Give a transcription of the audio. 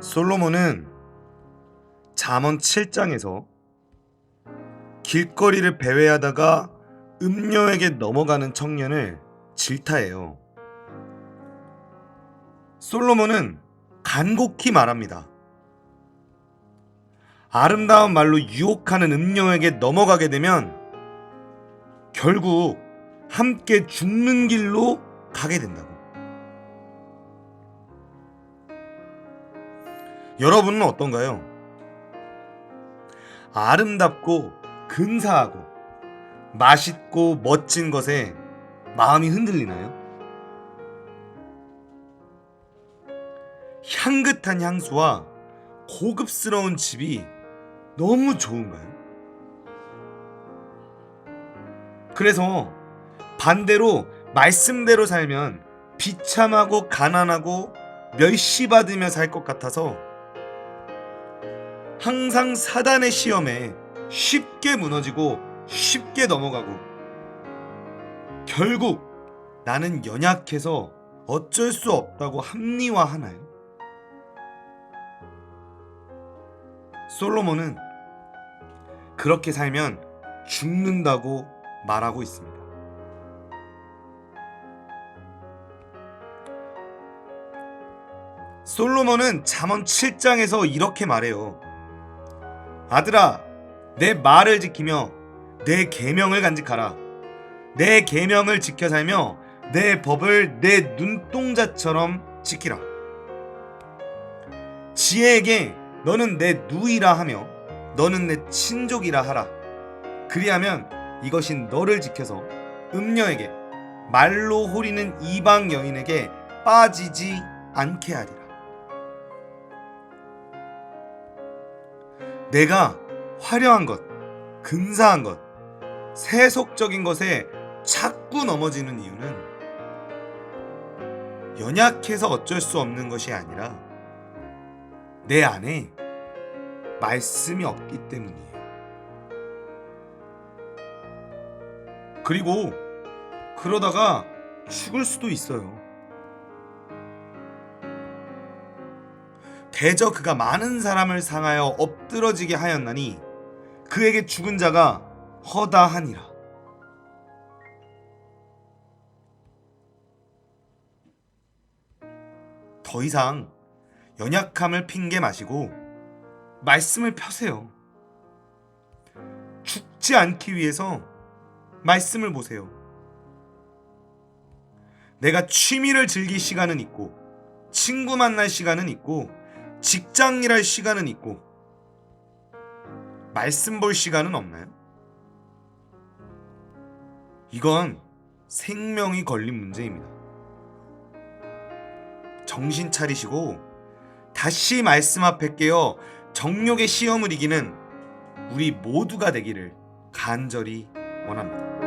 솔로몬은 잠언 7장에서 길거리를 배회하다가 음녀에게 넘어가는 청년을 질타해요. 솔로몬은 간곡히 말합니다. 아름다운 말로 유혹하는 음녀에게 넘어가게 되면 결국 함께 죽는 길로 가게 된다고. 여러분은 어떤가요? 아름답고 근사하고 맛있고 멋진 것에 마음이 흔들리나요? 향긋한 향수와 고급스러운 집이 너무 좋은가요? 그래서 반대로 말씀대로 살면 비참하고 가난하고 멸시받으며 살 것 같아서 항상 사단의 시험에 쉽게 무너지고 쉽게 넘어가고 결국 나는 연약해서 어쩔 수 없다고 합리화하나요? 솔로몬은 그렇게 살면 죽는다고 말하고 있습니다. 솔로몬은 잠언 7장에서 이렇게 말해요. 아들아, 내 말을 지키며 내 계명을 간직하라. 내 계명을 지켜 살며 내 법을 내 눈동자처럼 지키라. 지혜에게 너는 내 누이라 하며 너는 내 친족이라 하라. 그리하면 이것이 너를 지켜서 음녀에게 말로 호리는 이방 여인에게 빠지지 않게 하리라. 내가 화려한 것, 근사한 것, 세속적인 것에 자꾸 넘어지는 이유는 연약해서 어쩔 수 없는 것이 아니라 내 안에 말씀이 없기 때문이에요. 그리고 그러다가 죽을 수도 있어요. 대저 그가 많은 사람을 상하여 엎드러지게 하였나니 그에게 죽은 자가 허다하니라. 더 이상 연약함을 핑계 마시고 말씀을 펴세요. 죽지 않기 위해서 말씀을 보세요. 내가 취미를 즐길 시간은 있고 친구 만날 시간은 있고 직장 일할 시간은 있고 말씀 볼 시간은 없나요? 이건 생명이 걸린 문제입니다. 정신 차리시고 다시 말씀 앞에 깨어 정욕의 시험을 이기는 우리 모두가 되기를 간절히 원합니다.